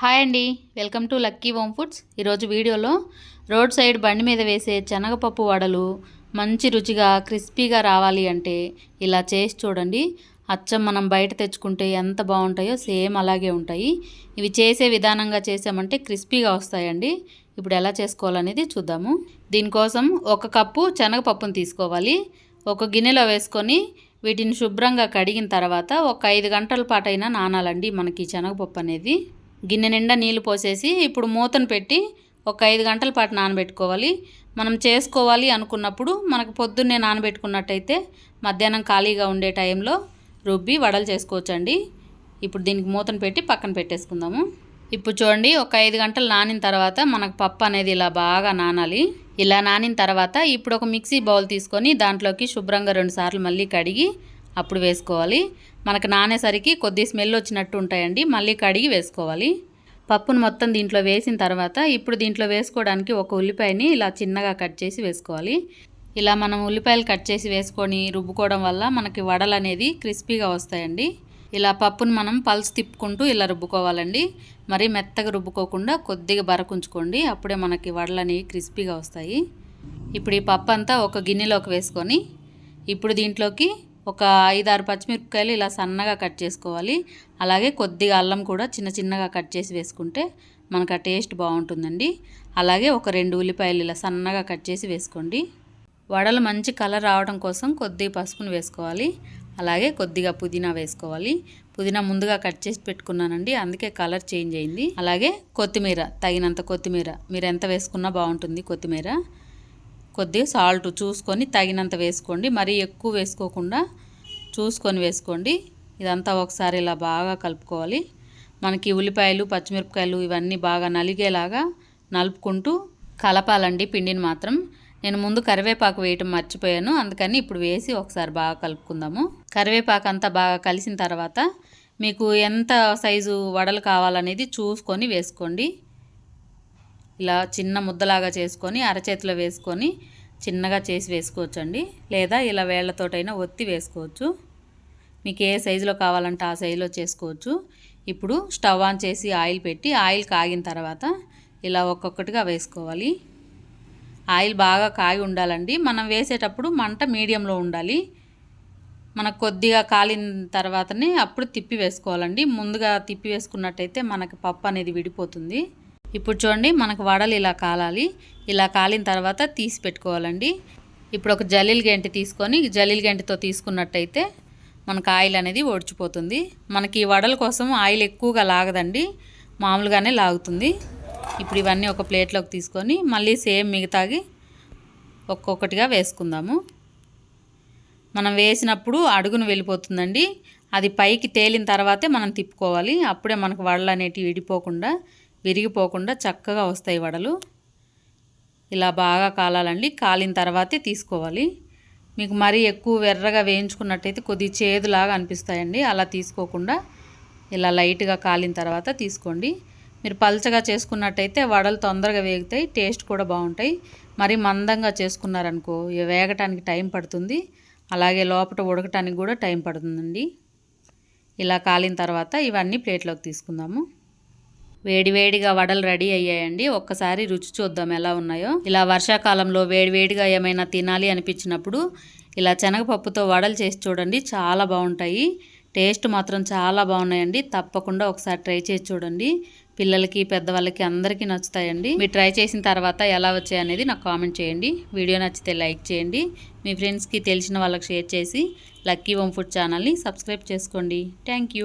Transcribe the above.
Hi అండి. Welcome to lucky home foods. ఈరోజు వీడియోలో రోడ్ సైడ్ బండి మీద వేసే శనగపప్పు వడలు మంచి రుచిగా క్రిస్పీగా రావాలి అంటే ఇలా చేసి చూడండి. అచ్చం మనం బయట తెచ్చుకుంటే ఎంత బాగుంటాయో సేమ్ అలాగే ఉంటాయి. ఇవి చేసే విధానంగా చేసామంటే క్రిస్పీగా వస్తాయండి. ఇప్పుడు ఎలా చేసుకోవాలనేది చూద్దాము. దీనికోసం ఒక కప్పు శనగపప్పును తీసుకోవాలి. ఒక గిన్నెలో వేసుకొని వీటిని శుభ్రంగా కడిగిన తర్వాత ఒక ఐదు గంటల పాటైనా నానాలండి మనకి శనగపప్పు అనేది. గిన్నె నిండా నీళ్ళు పోసేసి ఇప్పుడు మూతను పెట్టి ఒక ఐదు గంటల పాటు నానబెట్టుకోవాలి. మనం చేసుకోవాలి అనుకున్నప్పుడు మనకు పొద్దున్నే నానబెట్టుకున్నట్టయితే మధ్యాహ్నం ఖాళీగా ఉండే టైంలో రుబ్బి వడలు చేసుకోవచ్చండి. ఇప్పుడు దీనికి మూతను పెట్టి పక్కన పెట్టేసుకుందాము. ఇప్పుడు చూడండి ఒక ఐదు గంటలు నానిన తర్వాత మనకు పప్పు అనేది ఇలా బాగా నానాలి. ఇలా నానిన తర్వాత ఇప్పుడు ఒక మిక్సీ బౌల్ తీసుకొని దాంట్లోకి శుభ్రంగా రెండు సార్లు మళ్ళీ కడిగి అప్పుడు వేసుకోవాలి. మనకు నానేసరికి కొద్ది స్మెల్ వచ్చినట్టు ఉంటాయండి. మళ్ళీ కడిగి వేసుకోవాలి. పప్పును మొత్తం దీంట్లో వేసిన తర్వాత ఇప్పుడు దీంట్లో వేసుకోవడానికి ఒక ఉల్లిపాయని ఇలా చిన్నగా కట్ చేసి వేసుకోవాలి. ఇలా మనం ఉల్లిపాయలు కట్ చేసి వేసుకొని రుబ్బుకోవడం వల్ల మనకి వడలు అనేది క్రిస్పీగా వస్తాయండి. ఇలా పప్పును మనం పల్స్ తిప్పుకుంటూ ఇలా రుబ్బుకోవాలండి. మరీ మెత్తగా రుబ్బుకోకుండా కొద్దిగా బరకుంచుకోండి. అప్పుడే మనకి వడలు అనేవి క్రిస్పీగా వస్తాయి. ఇప్పుడు ఈ పప్పు అంతా ఒక గిన్నెలోకి వేసుకొని ఇప్పుడు దీంట్లోకి ఒక ఐదారు పచ్చిమిరపకాయలు ఇలా సన్నగా కట్ చేసుకోవాలి. అలాగే కొద్దిగా అల్లం కూడా చిన్న చిన్నగా కట్ చేసి వేసుకుంటే మనకు ఆ టేస్ట్ బాగుంటుందండి. అలాగే ఒక రెండు ఉల్లిపాయలు ఇలా సన్నగా కట్ చేసి వేసుకోండి. వడలు మంచి కలర్ రావడం కోసం కొద్దిగా పసుపును వేసుకోవాలి. అలాగే కొద్దిగా పుదీనా వేసుకోవాలి. పుదీనా ముందుగా కట్ చేసి పెట్టుకున్నానండి. అందుకే కలర్ చేంజ్ అయింది. అలాగే కొత్తిమీర తగినంత కొత్తిమీర. మీరు ఎంత వేసుకున్నా బాగుంటుంది కొత్తిమీర. కొద్దిగా సాల్ట్ చూసుకొని తగినంత వేసుకోండి. మరీ ఎక్కువ వేసుకోకుండా చూసుకొని వేసుకోండి. ఇదంతా ఒకసారి ఇలా బాగా కలుపుకోవాలి. మనకి ఉల్లిపాయలు పచ్చిమిరపకాయలు ఇవన్నీ బాగా నలిగేలాగా నలుపుకుంటూ కలపాలండి పిండిని మాత్రం. నేను ముందు కరివేపాకు వేయటం మర్చిపోయాను. అందుకని ఇప్పుడు వేసి ఒకసారి బాగా కలుపుకుందాము. కరివేపాకు అంతా బాగా కలిసిన తర్వాత మీకు ఎంత సైజు వడలు కావాలనేది చూసుకొని వేసుకోండి. ఇలా చిన్న ముద్దలాగా చేసుకొని అరచేతిలో వేసుకొని చిన్నగా చేసి వేసుకోవచ్చండి. లేదా ఇలా వేళ్ళతోటైనా ఒత్తి వేసుకోవచ్చు. మీకు ఏ సైజులో కావాలంటే ఆ సైజులో చేసుకోవచ్చు. ఇప్పుడు స్టవ్ ఆన్ చేసి ఆయిల్ పెట్టి ఆయిల్ కాగిన తర్వాత ఇలా ఒక్కొక్కటిగా వేసుకోవాలి. ఆయిల్ బాగా కాగి ఉండాలండి. మనం వేసేటప్పుడు మంట మీడియంలో ఉండాలి. మనకు కొద్దిగా కాలిన తర్వాతనే అప్పుడు తిప్పి వేసుకోవాలండి. ముందుగా తిప్పి వేసుకున్నట్టయితే మనకి పప్పు అనేది విడిపోతుంది. ఇప్పుడు చూడండి మనకు వడలు ఇలా కాలాలి. ఇలా కాలిన తర్వాత తీసి పెట్టుకోవాలండి. ఇప్పుడు ఒక జల్లీల గంటి తీసుకొని జల్లీల గంటితో తీసుకున్నట్టయితే మనకు ఆయిల్ అనేది ఒడిచిపోతుంది. మనకి ఈ వడల కోసం ఆయిల్ ఎక్కువగా లాగదండి. మామూలుగానే లాగుతుంది. ఇప్పుడు ఇవన్నీ ఒక ప్లేట్లోకి తీసుకొని మళ్ళీ సేమ్ మిగతాగి ఒక్కొక్కటిగా వేసుకుందాము. మనం వేసినప్పుడు అడుగును వెళ్ళిపోతుందండి. అది పైకి తేలిన తర్వాతే మనం తిప్పుకోవాలి. అప్పుడే మనకు వడలు అనేటివి విడిపోకుండా విరిగిపోకుండా చక్కగా వస్తాయి వడలు. ఇలా బాగా కాలాలండి. కాలిన తర్వాతే తీసుకోవాలి. మీకు మరీ ఎక్కువ వెర్రగా వేయించుకున్నట్టయితే కొద్ది చేదులాగా అనిపిస్తాయండి. అలా తీసుకోకుండా ఇలా లైట్గా కాలిన తర్వాత తీసుకోండి. మీరు పల్చగా చేసుకున్నట్టయితే వడలు తొందరగా వేగుతాయి. టేస్ట్ కూడా బాగుంటాయి. మరి మందంగా చేసుకున్నారనుకో వేగటానికి టైం పడుతుంది. అలాగే లోపల ఉడకటానికి కూడా టైం పడుతుందండి. ఇలా కాలిన తర్వాత ఇవన్నీ ప్లేట్లోకి తీసుకుందాము. వేడివేడిగా వడలు రెడీ అయ్యాయండి. ఒక్కసారి రుచి చూద్దాం ఎలా ఉన్నాయో. ఇలా వర్షాకాలంలో వేడివేడిగా ఏమైనా తినాలి అనిపించినప్పుడు ఇలా శనగపప్పుతో వడలు చేసి చూడండి. చాలా బాగుంటాయి. టేస్ట్ మాత్రం చాలా బాగున్నాయండి. తప్పకుండా ఒకసారి ట్రై చేసి చూడండి. పిల్లలకి పెద్దవాళ్ళకి అందరికీ నచ్చుతాయండి. మీరు ట్రై చేసిన తర్వాత ఎలా వచ్చాయి అనేది నాకు కామెంట్ చేయండి. వీడియో నచ్చితే లైక్ చేయండి. మీ ఫ్రెండ్స్కి తెలిసిన వాళ్ళకి షేర్ చేసి లక్కీ హోమ్ ఫుడ్ ఛానల్ని సబ్స్క్రైబ్ చేసుకోండి. థ్యాంక్